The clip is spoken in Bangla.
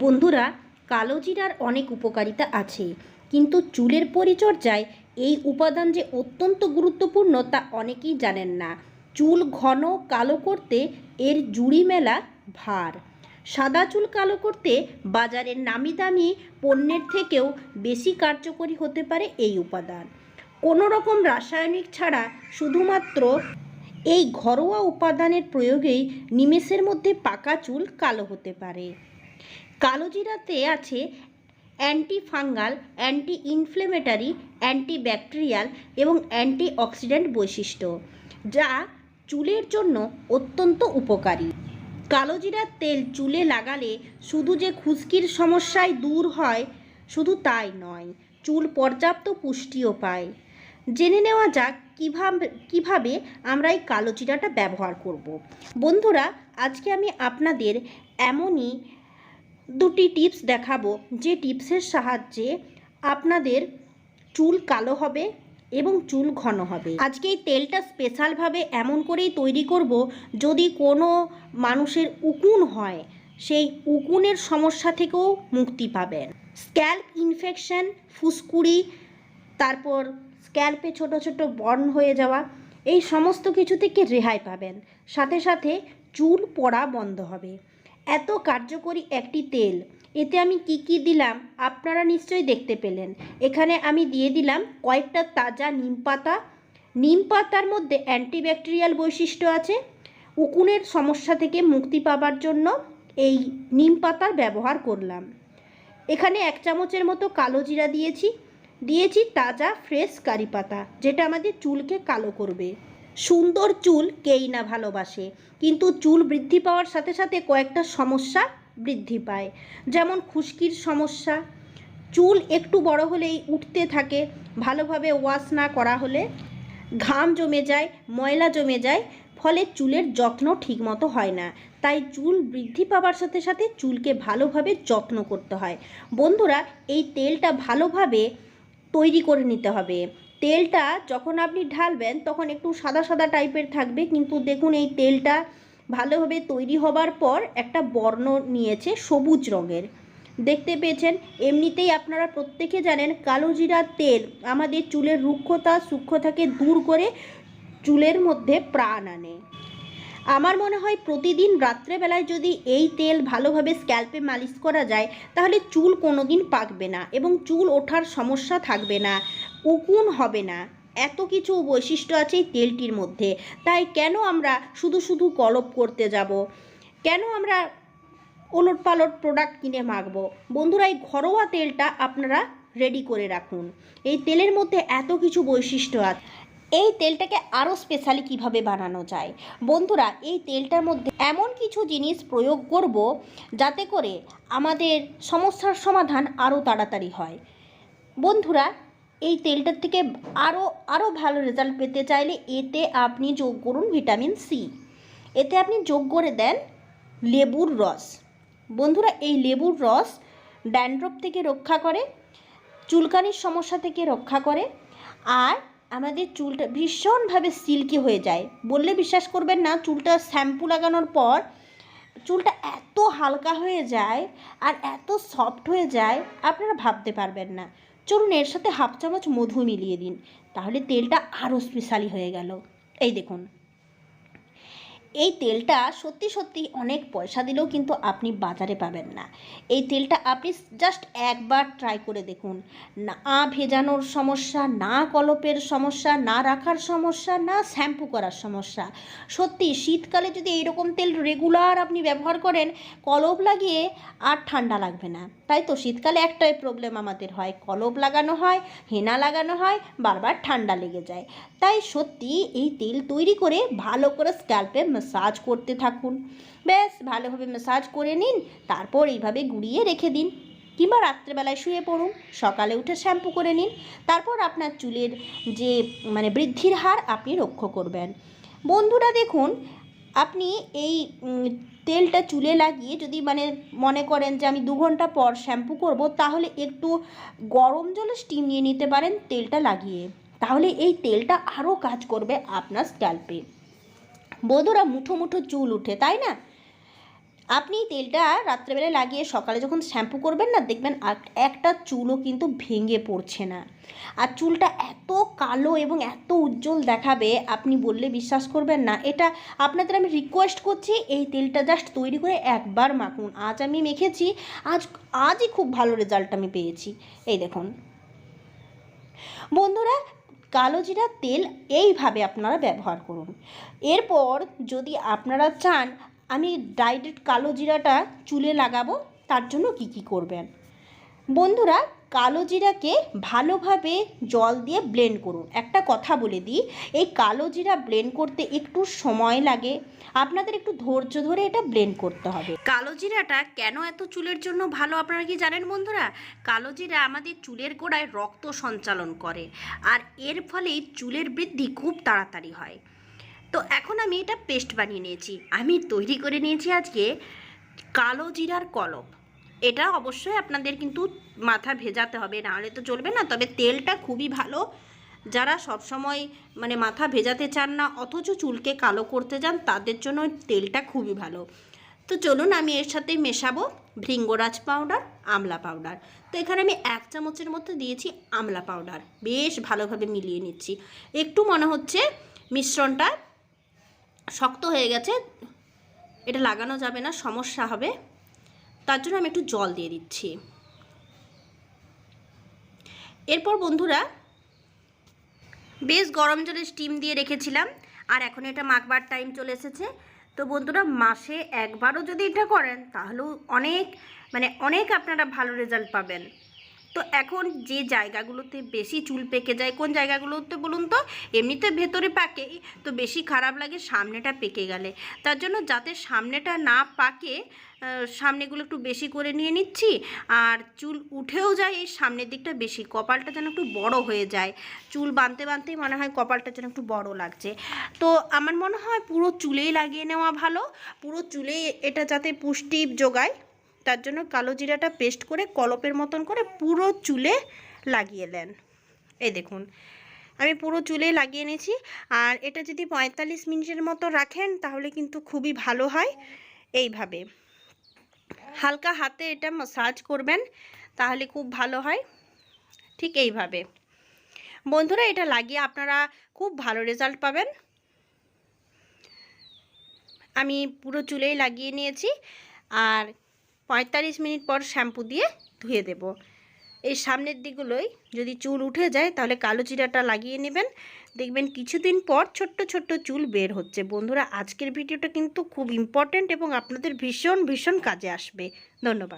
বন্ধুরা কালো জিরার অনেক উপকারিতা আছে, কিন্তু চুলের পরিচর্যায় এই উপাদান যে অত্যন্ত গুরুত্বপূর্ণ তা অনেকেই জানেন না। চুল ঘন কালো করতে এর জুড়ি মেলা ভার। সাদা চুল কালো করতে বাজারের নামি দামি পণ্যের থেকেও বেশি কার্যকরী হতে পারে এই উপাদান। কোনো রকম রাসায়নিক ছাড়া শুধুমাত্র এই ঘরোয়া উপাদানের প্রয়োগেই নিমেষের মধ্যে পাকা চুল কালো হতে পারে। কালো জিরাতে আছে antifungal anti inflammatory antibacterial এবং অ্যান্টি অক্সিডেন্ট বৈশিষ্ট্য, যা চুলের জন্য অত্যন্ত উপকারী কালোজিরার তেল চুলে লাগালে শুধু যে খুশকির সমস্যায় দূর হয়, শুধু তাই নয়, চুল পর্যাপ্ত পুষ্টিও পায় জেনে নেওয়া যাক কীভাবে কীভাবে আমরা এই কালোজিরাটা ব্যবহার করব। বন্ধুরা, আজকে আমি আপনাদের এমনই দুটি টিপস দেখাবো। যে টিপসের সাহায্যে আপনাদের চুল কালো হবে এবং চুল ঘন হবে। আজকে এই তেলটা স্পেশালভাবে এমন করেই তৈরি করব যদি কোনো মানুষের উকুন হয়, সেই উকুনের সমস্যা থেকেও মুক্তি পাবেন। স্ক্যাল্প ইনফেকশন, ফুসকুড়ি, তারপর স্ক্যাল্পে ছোট ছোট বর্ণ হয়ে যাওয়া, এই সমস্ত কিছু থেকে রেহাই পাবেন। সাথে সাথে চুল পড়া বন্ধ হবে। এত কার্যকরী একটি তেল। এতে আমি কি কি দিলাম আপনারা নিশ্চয়ই দেখতে পেলেন। এখানে আমি দিয়ে দিলাম কয়েকটা তাজা নিম পাতা। নিম পাতার মধ্যে অ্যান্টিব্যাকটেরিয়াল বৈশিষ্ট্য আছে। উকুনের সমস্যা থেকে মুক্তি পাবার জন্য এই নিম পাতার ব্যবহার করলাম। এখানে এক চামচের মতো কালো জিরা দিয়েছি। দিয়েছি তাজা ফ্রেশ কারি পাতা, যেটা আমাদের চুলকে কালো করবে। সুন্দর চুল কেই না ভালোবাসে। কিন্তু চুল বৃদ্ধি পাওয়ার সাথে সাথে কয়েকটা সমস্যা বৃদ্ধি পায়। যেমন খুশকির সমস্যা। চুল একটু বড় হলেই উঠতে থাকে। ভালোভাবে ওয়াশ না করা হলে ঘাম জমে যায়, ময়লা জমে যায়। ফলে চুলের যত্ন ঠিকমতো হয় না। তাই চুল বৃদ্ধি পাওয়ার সাথে সাথে চুলকে ভালোভাবে যত্ন করতে হয়। বন্ধুরা, এই তেলটা ভালোভাবে তৈরি করে নিতে হবে। তেলটা যখন আপনি ঢালবেন, তখন একটু সাদা সাদা টাইপের থাকবে। কিন্তু দেখুন, এই তেলটা ভালোভাবে তৈরি হবার পর একটা বর্ণ নিয়েছে সবুজ রঙের। দেখতে পেয়েছেন, এমনিতেই আপনারা প্রত্যেকে জানেন কালো জিরার তেল আমাদের চুলের রুক্ষতা, সূক্ষ্মতাকে দূর করে চুলের মধ্যে প্রাণ আনে। আমার মনে হয় প্রতিদিন রাত্রেবেলায় যদি এই তেল ভালোভাবে স্ক্যাল্পে মালিশ করা যায়, তাহলে চুল কোনো দিন পাকবে না এবং চুল ওঠার সমস্যা থাকবে না, উকুন হবে না। এত কিছু বৈশিষ্ট্য আছে এই তেলটির মধ্যে। তাই কেন আমরা শুধু শুধু কলপ করতে যাব? কেন আমরা ওলট পালট প্রোডাক্ট কিনে মাখবো? বন্ধুরা, এই ঘরোয়া তেলটা আপনারা রেডি করে রাখুন। এই তেলের মধ্যে এত কিছু বৈশিষ্ট্য আছে। এই তেলটাকে আরও স্পেশালি কীভাবে বানানো যায়? বন্ধুরা, এই তেলটার মধ্যে এমন কিছু জিনিস প্রয়োগ করব যাতে করে আমাদের সমস্যার সমাধান আরও তাড়াতাড়ি হয়। বন্ধুরা, এই তেলটার থেকে আরও আরও ভালো রেজাল্ট পেতে চাইলে এতে আপনি যোগ করুন ভিটামিন সি এতে আপনি যোগ করে দেন লেবুর রস। বন্ধুরা, এই লেবুর রস ড্যান্ড্রফ থেকে রক্ষা করে, চুলকানির সমস্যা থেকে রক্ষা করে, আর আমাদের চুলটা ভীষণভাবে সিল্কি হয়ে যায়। বললে বিশ্বাস করবেন না, চুলটা শ্যাম্পু লাগানোর পর চুলটা এত হালকা হয়ে যায় আর এত সফট হয়ে যায়, আপনারা ভাবতে পারবেন না। চলুন এর সাথে হাফ চামচ মধু মিলিয়ে দিন, তাহলে তেলটা আরও স্পেশালি হয়ে গেল। এই দেখুন। এই তেলটা সত্যি সত্যি অনেক পয়সা দিলেও কিন্তু আপনি বাজারে পাবেন না। এই তেলটা আপনি জাস্ট একবার ট্রাই করে দেখুন। না ভেজানোর সমস্যা, না কলপের সমস্যা, না রাখার সমস্যা, না শ্যাম্পু করার সমস্যা। সত্যি শীতকালে যদি এইরকম তেল রেগুলার আপনি ব্যবহার করেন, কলপ লাগিয়ে আর ঠান্ডা লাগবে না। তাই তো শীতকালে একটাই প্রবলেম আমাদের হয়। কলপ লাগানো হয়, হেনা লাগানো হয়, বারবার ঠান্ডা লেগে যায়। তাই সত্যি এই তেল তৈরি করে ভালো করে স্ক্যাল্পে ম্যাসাজ করতে থাকুন। ব্যাস, ভালোভাবে ম্যাসাজ করে নিন, তারপর এইভাবে গুঁড়িয়ে রেখে দিন। কিংবা রাত্রেবেলায় শুয়ে পড়ুন, সকালে উঠে শ্যাম্পু করে নিন। তারপর আপনার চুলের যে মানে বৃদ্ধির হার, আপনি লক্ষ্য করবেন। বন্ধুরা দেখুন, আপনি এই তেলটা চুলে লাগিয়ে যদি মানে মনে করেন যে আমি দু ঘণ্টা পর শ্যাম্পু করব, তাহলে একটু গরম জলে স্টিম নিয়ে নিতে পারেন তেলটা লাগিয়ে। তাহলে এই তেলটা আরও কাজ করবে আপনার স্ক্যাল্পে বন্ধুরা মুঠো মুঠো চুল উঠে, তাই না? আপনি তেলটা রাত্রেবেলা লাগিয়ে সকালে যখন শ্যাম্পু করবেন না, দেখবেন এক- একটা চুলও কিন্তু ভেঙে পড়ছে না। আর চুলটা এত কালো এবং এত উজ্জ্বল দেখাবে, আপনি বললে বিশ্বাস করবেন না। এটা আপনাদের আমি রিকোয়েস্ট করছি, এই তেলটা জাস্ট তৈরি করে একবার মাখুন। আজ আমি মেখেছি, আজ, আজই খুব ভালো রেজাল্ট আমি পেয়েছি। এই দেখুন। বন্ধুরা কালো জিরার তেল এইভাবে আপনারা ব্যবহার করুন। এরপর যদি আপনারা চান, আমি ডাইরেক্ট কালো জিরাটা চুলে লাগাবো, তার জন্য কি কি করবেন? বন্ধুরা কালো জিরাকে ভালোভাবে জল দিয়ে ব্লেন্ড করুন। একটা কথা বলে দিই, এই কালো জিরা ব্লেন্ড করতে একটু সময় লাগে। আপনাদের একটু ধৈর্য ধরে এটা ব্লেন্ড করতে হবে। কালো জিরাটা কেন এত চুলের জন্য ভালো আপনারা কি জানেন বন্ধুরা? কালো জিরা আমাদের চুলের গোড়ায় রক্ত সঞ্চালন করে আর এর ফলে চুলের বৃদ্ধি খুব তাড়াতাড়ি হয়। তো এখন আমি এটা পেস্ট বানিয়ে নিয়েছি। আমি তৈরি করে নিয়েছি আজকে কালো জিরার কলপ। এটা অবশ্যই আপনাদের কিন্তু মাথা ভেজাতে হবে, নাহলে তো চলবে না। তবে তেলটা খুবই ভালো। যারা সব সময় মানে মাথা ভেজাতে চান না, অথচ চুলকে কালো করতে যান, তাদের জন্য তেলটা খুবই ভালো। তো চলুন, আমি এর সাথে মেশাবো ভৃঙ্গরাজ পাউডার আমলা পাউডার তো এখানে আমি এক চামচের মধ্যে দিয়েছি আমলা পাউডার বেশ ভালোভাবে মিলিয়ে নিচ্ছি। একটু মনে হচ্ছে মিশ্রণটা শক্ত হয়ে গেছে। এটা লাগানো যাবে না, সমস্যা হবে। তার জন্য আমি একটু জল দিয়ে দিচ্ছি। এরপর বন্ধুরা, বেশ গরম জলে স্টিম দিয়ে রেখেছিলাম, আর এখন এটা মাখবার টাইম চলে এসেছে। তো বন্ধুরা, মাসে একবারও যদি এটা করেন, তাহলেও অনেক মানে অনেক আপনারা ভালো রেজাল্ট পাবেন। তো এখন যে জায়গাগুলোতে বেশি চুল পেকে যায়, কোন জায়গাগুলোতে বলুন তো? এমনিতে ভেতরে পাকেই তো বেশি খারাপ লাগে সামনেটা পেকে গেলে। তার জন্য যাতে সামনেটা না পাকে সামনেগুলো একটু বেশি করে নিয়ে নিচ্ছি, আর চুল উঠেও যায় এই সামনের দিকটা বেশি, কপালটা যেন একটু বড় হয়ে যায়। চুল বাঁধতে বাঁধতেই মনে হয় কপালটা যেন একটু বড় লাগছে। তো আমার মনে হয় পুরো চুলেই লাগিয়ে নেওয়া ভালো, পুরো চুলেই এটা যাতে পুষ্টি যোগায়। তার জন্য কালো জিরাটা পেস্ট করে কলপের মতন করে পুরো চুলে লাগিয়ে দেন। এই দেখুন, আমি পুরো চুলে লাগিয়ে নিয়েছি। আর এটা যদি পঁয়তাল্লিশ মিনিটের মতো রাখেন, তাহলে কিন্তু খুবই ভালো হয়। এইভাবে হালকা হাতে এটা মাসাজ করবেন, তাহলে খুব ভালো হয়। ঠিক এইভাবে। বন্ধুরা, এটা লাগিয়ে আপনারা খুব ভালো রেজাল্ট পাবেন। আমি পুরো চুলেই লাগিয়ে নিয়েছি। আর পঁয়তাল্লিশ মিনিট পর শ্যাম্পু দিয়ে ধুয়ে দেব। এই সামনের দিকগুলোই যদি চুল উঠে যায়, তাহলে কালো জিরাটা লাগিয়ে নেবেন। দেখবেন কিছুদিন পর ছোট্ট ছোট্ট চুল বের হচ্ছে। বন্ধুরা, আজকের ভিডিওটা কিন্তু খুব ইম্পর্ট্যান্ট এবং আপনাদের ভীষণ ভীষণ কাজে আসবে। ধন্যবাদ।